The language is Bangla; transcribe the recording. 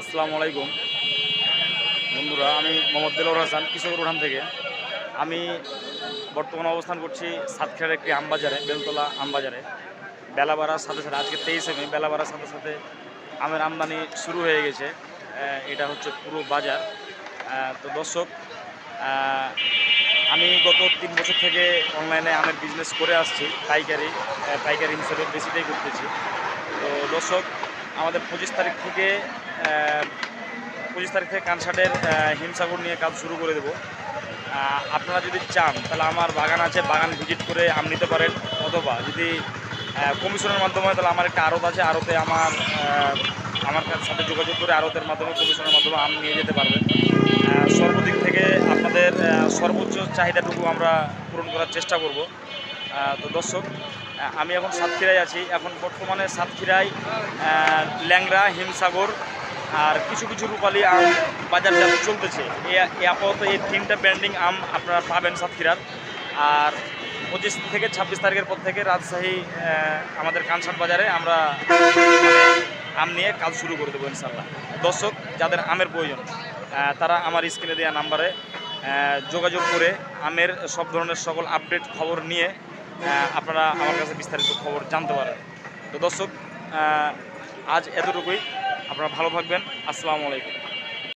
আসসালামু আলাইকুম। বন্ধুরা, আমি মোহাম্মদ দেলোর হাসান কৃষক উঠান থেকে। আমি বর্তমানে অবস্থান করছি সাতক্ষীরার একটি আমবাজারে, বেলতলা আমবাজারে। বেলা বাড়ার সাথে সাথে, আজকে তেইশে মে বেলা বাড়ার সাথে সাথে আমের আমদানি শুরু হয়ে গেছে। এটা হচ্ছে পুরো বাজার। তো দর্শক আমি গত তিন বছর থেকে অনলাইনে আমের বিজনেস করে আসছি, পাইকারি পাইকারি হিসেবে বেশিটাই করতেছি। তো দর্শক আমাদের পঁচিশ তারিখ থেকে পঁচিশ তারিখ থেকে কানসাটের হিমসাগর নিয়ে কাজ শুরু করে দেবো। আপনারা যদি চান, তাহলে আমার বাগান আছে, বাগান ভিজিট করে আম নিতে পারেন, অথবা যদি কমিশনের মাধ্যমে, তাহলে আমার একটা আড়ত আছে, আড়তে আমার আমার সাথে যোগাযোগ করে আড়তের মাধ্যমে, কমিশনের মাধ্যমে আম নিয়ে যেতে পারবেন। সর্বদিক থেকে আপনাদের সর্বোচ্চ চাহিদাটুকু আমরা পূরণ করার চেষ্টা করব। তো দর্শক আমি এখন সাতক্ষীরায় আছি। এখন বর্তমানে সাতক্ষীরায় ল্যাংড়া, হিমসাগর আর কিছু কিছু রূপালি আম বাজারজাত চলতেছে। এ- আপাতত এই তিনটা ব্র্যান্ডিং আম আপনারা পাবেন সাতক্ষীরার। আর পঁচিশ থেকে ছাব্বিশ তারিখের পর থেকে রাজশাহী আমাদের কানসার বাজারে আমরা আম নিয়ে কাজ শুরু করে দেবো ইনশাল্লাহ দর্শক, যাদের আমের প্রয়োজন তারা আমার স্ক্রিনে দেওয়া নাম্বারে যোগাযোগ করে আমের সব ধরনের সকল আপডেট খবর নিয়ে আপনারা আমার কাছে বিস্তারিত খবর জানতে পারেন। তো দর্শক আজ এতটুকুই। আপনারা ভালো থাকবেন। আসসালামু আলাইকুম।